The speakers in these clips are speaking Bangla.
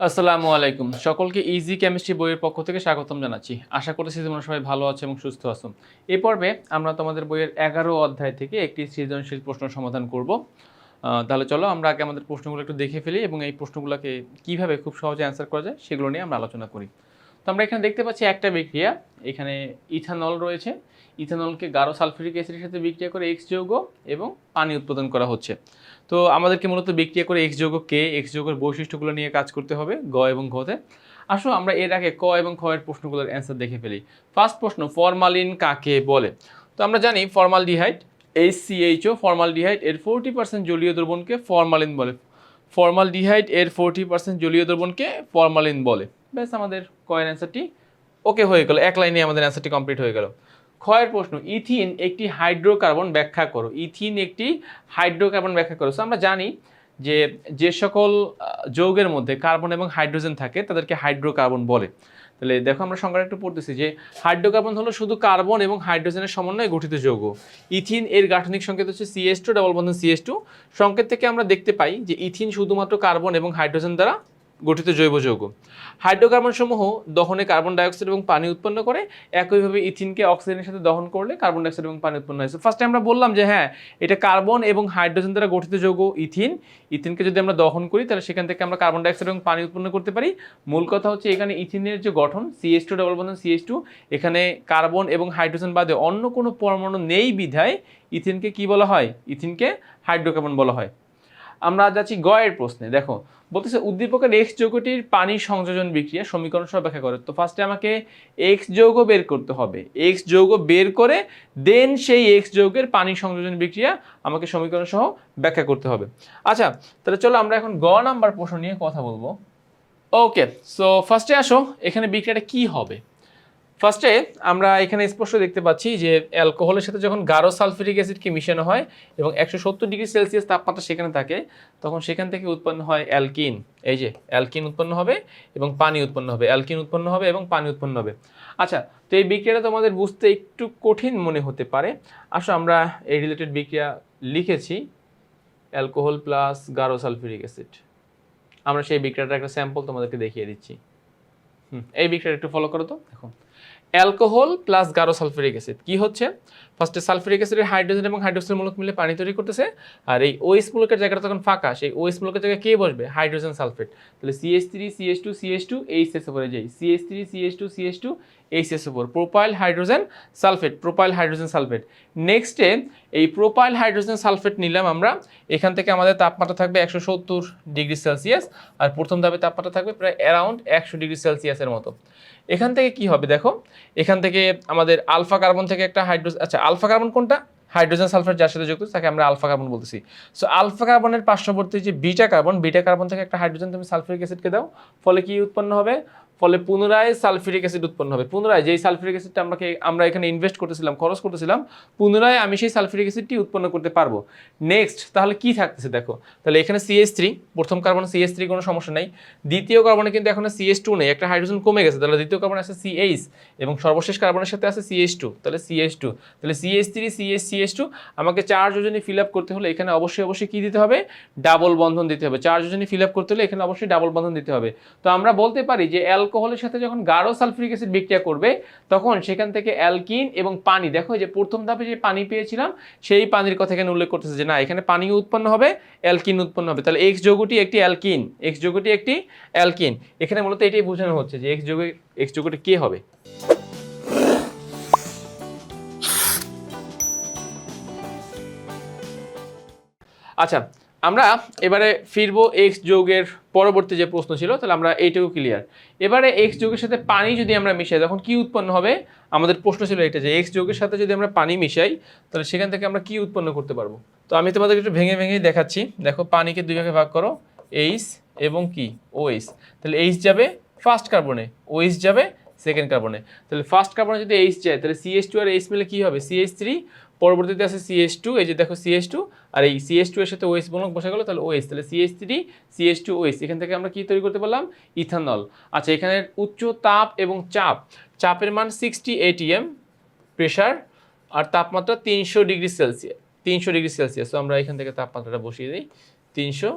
আসসালামু আলাইকুম। সকলকে ইজি কেমিস্ট্রি বইয়ের পক্ষ থেকে স্বাগতম জানাচ্ছি। আশা করতেছি তোমরা সবাই ভালো আছো এবং সুস্থ আছো। এই পর্বে আমরা তোমাদের বইয়ের এগারো অধ্যায় থেকে একটি সৃজনশীল প্রশ্ন সমাধান করব। তাহলে চলো আমরা আগে আমাদের প্রশ্নগুলো একটু দেখে ফেলি এবং এই প্রশ্নগুলোকে কীভাবে খুব সহজে অ্যান্সার করা যায় সেগুলো নিয়ে আমরা আলোচনা করি। তো আমরা এখানে দেখতে পাচ্ছি একটা বিক্রিয়া। এখানে ইথানল রয়েছে। ইথানলকে গাঢ় সালফিউরিক অ্যাসিডের সাথে বিক্রিয়া করে এক্স যৌগ এবং পানি উৎপাদন করা হচ্ছে। তো আমাদেরকে মূলত বিক্রিয়া করে এক্স যৌগ কে এক্স যৌগের বৈশিষ্ট্যগুলো নিয়ে কাজ করতে হবে গ এবং ঘতে আসো আমরা এর আগে ক এবং খ এর প্রশ্নগুলোর অ্যান্সার দেখে ফেলি। ফার্স্ট প্রশ্ন ফরমালিন কাকে বলে? তো আমরা জানি ফর্মালডিহাইড এইচ সিএইচও ফর্মালডিহাইড এর ফোরটি পার্সেন্ট জলীয় দ্রবণকে ফরমালিন বলে। ফর্মালডিহাইড এর ফোরটি পার্সেন্ট জলীয় দ্রবণকে ফরমালিন বলে। ব্যাস আমাদের কয়ের অ্যান্সারটি ওকে হয়ে গেল। এক লাইনে আমাদের অ্যান্সারটি কমপ্লিট হয়ে গেল। ক্ষয়ের প্রশ্ন ইথিন একটি হাইড্রোকার্বন ব্যাখ্যা করো। ইথিন একটি হাইড্রোকার্বন ব্যাখ্যা করো। So, আমরা জানি যে যে সকল যৌগের মধ্যে কার্বন এবং হাইড্রোজেন থাকে তাদেরকে হাইড্রোকার্বন বলে। তাহলে দেখো আমরা সংজ্ঞাটা একটু পড়তেছি যে হাইড্রোকার্বন হলো শুধু কার্বন এবং হাইড্রোজেনের সমন্বয়ে গঠিত যৌগ। ইথিন এর গাঠনিক সংকেত হচ্ছে সিএস টু ডাবল বন্ধন সিএস টু সংকেত থেকে আমরা দেখতে পাই যে ইথিন শুধুমাত্র কার্বন এবং হাইড্রোজেন দ্বারা গঠিত জৈব যৌগ। হাইড্রোকার্বন সমূহ দহনে কার্বন ডাইঅক্সাইড এবং পানি উৎপন্ন করে, একইভাবে ইথিনকে অক্সিজেনের সাথে দহন করলে কার্বন ডাইঅক্সাইড এবং পানি উৎপন্ন হয়। ফার্স্টে আমরা বললাম যে হ্যাঁ এটা কার্বন এবং হাইড্রোজেন দ্বারা গঠিত যৌগ ইথিন। ইথিনকে যদি আমরা দহন করি, তাহলে সেখান থেকে আমরা কার্বন ডাইঅক্সাইড এবং পানি উৎপন্ন করতে পারি। মূল কথা হচ্ছে এখানে ইথিনের যে গঠন সিএস টু ডবল বন্ধন সিএস টু এখানে কার্বন এবং হাইড্রোজেন বাদে অন্য কোনো পরমাণু নেই বিধায় ইথিনকে কি বলা হয়? ইথিনকে হাইড্রোকার্বন বলা হয়। আমরা যাচ্ছি গয়ের প্রশ্নে। দেখো, বলতেছে উদ্দীপকের এক্স যৌগটির পানি সংযোজন বিক্রিয়া সমীকরণ সহ ব্যাখ্যা করে। তো ফার্স্টে আমাকে এক্স যৌগ বের করতে হবে। এক্স যৌগ বের করে দেন সেই এক্স যৌগের পানি সংযোজন বিক্রিয়া আমাকে সমীকরণ সহ ব্যাখ্যা করতে হবে। আচ্ছা তাহলে চলো আমরা এখন গ নাম্বার প্রশ্ন নিয়ে কথা বলব। ওকে সো ফার্স্টে আসো, এখানে বিক্রিয়াটা কি হবে? ফার্স্টে আমরা এখানে স্পষ্ট দেখতে পাচ্ছি যে অ্যালকোহলের সাথে যখন গাঢ় সালফিউরিক অ্যাসিডকে মিশানো হয় এবং একশো সত্তর ডিগ্রি সেলসিয়াস তাপমাত্রা সেখানে থাকে, তখন সেখান থেকে উৎপন্ন হয় অ্যালকিন। এই যে, অ্যালকিন উৎপন্ন হবে এবং পানি উৎপন্ন হবে। অ্যালকিন উৎপন্ন হবে এবং পানি উৎপন্ন হবে। আচ্ছা তো এই বিক্রিয়াটা তোমাদের বুঝতে একটু কঠিন মনে হতে পারে। আসো, আমরা এই রিলেটেড বিক্রিয়া লিখেছি, অ্যালকোহল প্লাস গাঢ় সালফিউরিক অ্যাসিড। আমরা সেই বিক্রিয়াটার একটা স্যাম্পল তোমাদেরকে দেখিয়ে দিচ্ছি। হুম, এই বিক্রিয়াটা একটু ফলো করো তো, দেখো। অ্যালকোহল প্লাস গারো সালফিউরিক অ্যাসিড। কি হচ্ছে? ফার্স্টে সালফিউরিক অ্যাসিডের হাইড্রোজেন এবং হাইড্রোক্সিল মূলক মিলে পানি তৈরি করতেছে। আর এই ওএস মূলকের জায়গাটা তখন ফাঁকা। সেই ওএস মূলকের জায়গায় কে বসবে? Hydrogen sulphate. তাহলে CS three CS two CS two H S উপরে যাই। CS three CS two CS two H S উপর। Propyl hydrogen sulphate propyl hydrogen sulphate নেক্সটে এই প্রোপাইল হাইড্রোজেন সালফেট নিলাম আমরা। এখান থেকে আমাদের তাপমাত্রা থাকবে একশো সত্তর ডিগ্রি সেলসিয়াস। আর প্রথম ধাপে তাপমাত্রা থাকবে প্রায় অ্যারাউন্ড একশো ডিগ্রি সেলসিয়াসের মতো। এখান থেকে কি হবে দেখো? এখান থেকে আমাদের আলফা কার্বন থেকে একটা হাইড্রো আচ্ছা আলফা কার্বন কোনটা? হাইড্রোজেন সালফার যার সাথে যুক্ত, তাকে আমরা আলফা কার্বন বলতেছি। সো আলফা কার্বনের পার্শ্ববর্তী যে বিটা কার্বন বিটা কার্বন থেকে একটা হাইড্রোজেন তুমি সালফিউরিক অ্যাসিডকে দাও, ফলে কি উৎপন্ন হবে? ফলে পুনরায় সালফিউরিক অ্যাসিড উৎপন্ন হবে। পুনরায় যেই সালফিউরিক অ্যাসিডটা আমরা আমরা এখানে ইনভেস্ট করতেছিলাম, খরচ করতেছিলাম, পুনরায় আমি সেই সালফিউরিক অ্যাসিডটি উৎপন্ন করতে পারব। নেক্সট তাহলে কি থাকতেছে দেখো? তাহলে এখানে সিএস থ্রি প্রথম কার্বনে সিএস থ্রি কোনো সমস্যা নেই। দ্বিতীয় কার্বনে কিন্তু এখন সিএস টু নেই, একটা হাইড্রোজেন কমে গেছে। তাহলে দ্বিতীয় কার্বনে আছে সিএইচ এবং সর্বশেষ কার্বনের সাথে আছে সিএস টু তাহলে সিএস টু তাহলে CS three CS CS two আমাকে চার যোজনী ফিল আপ করতে হলে এখানে অবশ্যই অবশ্যই কী দিতে হবে? ডাবল বন্ধন দিতে হবে। চার যোজনী ফিল আপ করতে হলে এখানে অবশ্যই ডাবল বন্ধন দিতে হবে। তো আমরা বলতে পারি যে অ্যালকোহলের সাথে যখন গাঢ় সালফিউরিক অ্যাসিড বিক্রিয়া করবে, তখন সেখান থেকে অ্যালকিন এবং পানি, দেখো যে প্রথম ধাপে যে পানি পেয়েছিলাম, সেই পানির কথা এখানে উল্লেখ করতেছে যে না, এখানে পানি উৎপন্ন হবে অ্যালকিন উৎপন্ন হবে। তাহলে এক্স যৌগটি একটি অ্যালকিন এক্স যৌগটি একটি অ্যালকিন। এখানে মূলত এটাই বোঝানো হচ্ছে যে এক্স যৌগে এক্স যৌগটি কে হবে? আচ্ছা আমরা এবারে ফিরবো এক্স যৌগের পরবর্তী যে প্রশ্ন ছিল, তাহলে আমরা এইটুকু ক্লিয়ার এবারে এক্স যৌগের সাথে পানি যদি আমরা মিশাই, তখন কি উৎপন্ন হবে? আমাদের প্রশ্ন ছিল এটা যে এক্স যৌগের সাথে যদি আমরা পানি মিশাই, তাহলে সেখান থেকে আমরা কি উৎপন্ন করতে পারব? তো আমি তোমাদেরকে একটু ভেঙে ভেঙে দেখাচ্ছি। দেখো, পানিকে দুই ভাগে ভাগ করো এইচ এবং কি? ওএইচ তাহলে এইচ যাবে ফার্স্ট কার্বনে ওএইচ যাবে সেকেন্ড কার্বনে তাহলে ফার্স্ট কার্বনে যদি এইচ যায়, তাহলে সিএস টু আর এইচ মিলে কী হবে? সিএস থ্রি পরবর্তীতে আছে সিএস টু এই যে দেখো সিএস টু আর এই সিএস টু এর সাথে ওএস বলক বসে গেলো, তাহলে ওএস তাহলে CS three CS two OS এখান থেকে আমরা কি তৈরি করতে পারলাম? ইথানল। আচ্ছা এখানে উচ্চ তাপ এবং চাপ, চাপের মান সিক্সটি এটিএম প্রেশার আর তাপমাত্রা তিনশো ডিগ্রি সেলসিয়াস তিনশো ডিগ্রি সেলসিয়াস তো আমরা এখান থেকে তাপমাত্রাটা বসিয়ে দিই, তিনশো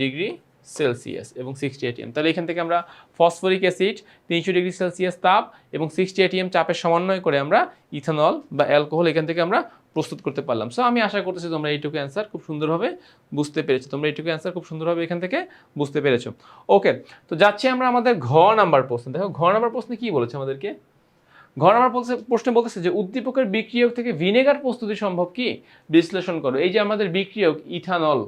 ডিগ্রি সেলসিয়াস এবং সিক্সটি এটিএম তাহলে এখান থেকে আমরা ফসফরিক অ্যাসিড, তিনশো ডিগ্রি সেলসিয়াস তাপ এবং সিক্সটি এটিএম চাপের সমন্বয় করে আমরা ইথানল বা অ্যালকোহল এখান থেকে আমরা প্রস্তুত করতে পারলাম। সো আমি আশা করতেছি তোমরা এইটুকু অ্যান্সার খুব সুন্দরভাবে বুঝতে পেরেছ। তোমরা এইটুকু অ্যান্সার খুব সুন্দরভাবে এখান থেকে বুঝতে পেরেছ। ওকে তো যাচ্ছি আমরা আমাদের ঘ নাম্বার প্রশ্ন। দেখো, ঘ নাম্বার প্রশ্নে কী বলেছে আমাদেরকে? ঘ নাম্বার বলছে প্রশ্নে বলতেছে যে, উদ্দীপকের বিক্রিয়ক থেকে ভিনেগার প্রস্তুতি সম্ভব কি? বিশ্লেষণ করো। এই যে আমাদের বিক্রিয়ক ইথানল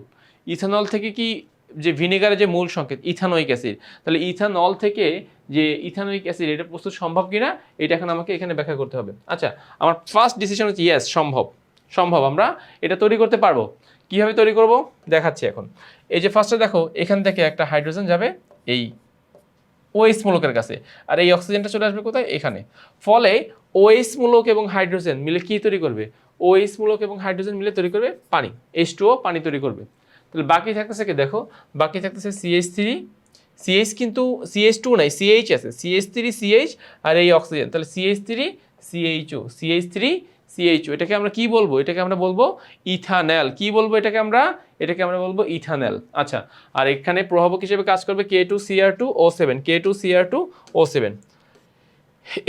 ইথানল থেকে কি যে ভিনেগারের যে মূল সংকেত, ইথানোইক অ্যাসিড। তাহলে ইথানল থেকে যে ইথানোইক অ্যাসিড, এটা প্রস্তুত সম্ভব কিনা, এটা এখন আমাকে এখানে ব্যাখ্যা করতে হবে। আচ্ছা আমার ফার্স্ট ডিসিশন হচ্ছে ইয়েস সম্ভব। সম্ভব, আমরা এটা তৈরি করতে পারব। কীভাবে তৈরি করব? দেখাচ্ছি এখন। এই যে ফার্স্টে দেখো, এখান থেকে একটা হাইড্রোজেন যাবে এই ওএস মূলকের কাছে। আর এই অক্সিজেনটা চলে আসবে কোথায়? এখানে। ফলে ওএস মূলক এবং হাইড্রোজেন মিলে কি তৈরি করবে? ওএস মূলক এবং হাইড্রোজেন মিলে তৈরি করবে পানি। এইচ পানি তৈরি করবে। তাহলে বাকি থাকতেছে কি দেখো বাকি থাকতেছে সিএইচ থ্রি সিএইচ কিন্তু সিএইচ টু নাই সিএইচ আছে সিএইচ থ্রি সিএইচ আর এই অক্সিজেন তাহলে CH three CHO CH three CHO এটাকে আমরা কি বলব এটাকে আমরা বলব ইথানেল কি বলব এটাকে আমরা এটাকে আমরা বলব ইথানেল আচ্ছা আর এখানে প্রভাবক হিসেবে কাজ করবে K two CR two O seven K two CR two O seven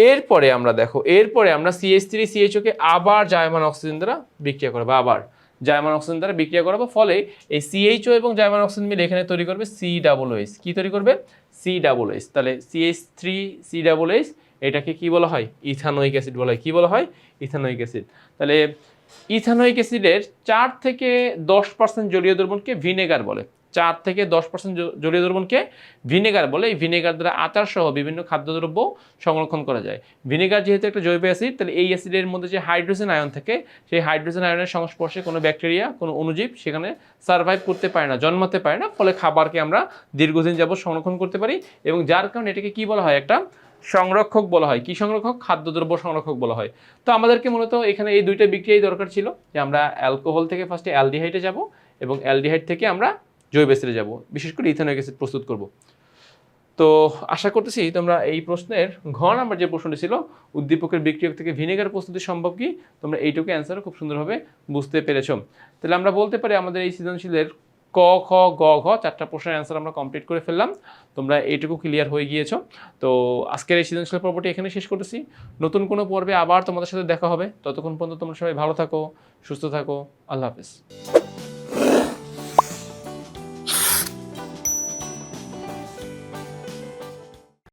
এরপরে আমরা দেখো এরপরে আমরা সিএইচ থ্রি সিএইচওকে আবার জায়মান অক্সিজেন দ্বারা বিক্রিয়া করব আবার জায়মান অক্সিজেন দ্বারা বিক্রিয়া করাবো। ফলে এই সিএইচও এবং জায়মান অক্সিজেন মিলে এখানে তৈরি করবে সি ডাবল এইচ কী তৈরি করবে? সি ডাবল এইচ তাহলে CH three C double H এটাকে কি বলা হয়? ইথানোইক অ্যাসিড বলা হয়। কী বলা হয়? Ethanoic acid. তাহলে ইথানোইক অ্যাসিডের চার থেকে দশ পার্সেন্ট জলীয় দ্রবণকে ভিনেগার বলে। চার থেকে দশ পার্সেন্ট জলীয় দ্রবণকে ভিনেগার বলে। এই ভিনেগার দ্বারা আচার সহ বিভিন্ন খাদ্যদ্রব্য সংরক্ষণ করা যায়। ভিনেগার যেহেতু একটা জৈব অ্যাসিড, তাহলে এই অ্যাসিডের মধ্যে যে হাইড্রোজেন আয়ন থাকে, সেই হাইড্রোজেন আয়নের সংস্পর্শে কোনো ব্যাকটেরিয়া, কোনো অণুজীব সেখানে সার্ভাইভ করতে পারে না, জন্মাতে পারে না। ফলে খাবারকে আমরা দীর্ঘদিন যাবত সংরক্ষণ করতে পারি এবং যার কারণে এটাকে কি বলা হয়? একটা সংরক্ষক বলা হয়। কি সংরক্ষক? খাদ্যদ্রব্য সংরক্ষক বলা হয়। তো আমাদেরকে মূলত এখানে এই দুইটা বিক্রিয়াই দরকার ছিল যে আমরা অ্যালকোহল থেকে ফার্স্টে অ্যালডিহাইডে যাব এবং অ্যালডিহাইড থেকে আমরা জৈব অ্যাসিডে যাব, বিশেষ করে ইথানোইক অ্যাসিড প্রস্তুত করব। তো আশা করতেছি তোমরা এই প্রশ্নের ঘ নাম্বার যে প্রশ্নটি ছিল, উদ্দীপকের বিক্রিয়ক থেকে ভিনেগার প্রস্তুতি সম্ভব কি? তোমরা এইটুকু অ্যান্সার খুব সুন্দরভাবে বুঝতে পেরেছ। তাহলে আমরা বলতে পারি আমাদের এই সৃজনশীলের ক, খ, গ, ঘ চারটা প্রশ্নের অ্যান্সার আমরা কমপ্লিট করে ফেললাম। তোমরা এইটুকু ক্লিয়ার হয়ে গিয়েছো। তো আজকের এই সৃজনশীল পর্বটি এখানে শেষ করতেছি। নতুন কোনো পর্বে আবার তোমাদের সাথে দেখা হবে। ততক্ষণ পর্যন্ত তোমরা সবাই ভালো থাকো, সুস্থ থাকো। আল্লাহ হাফেজ।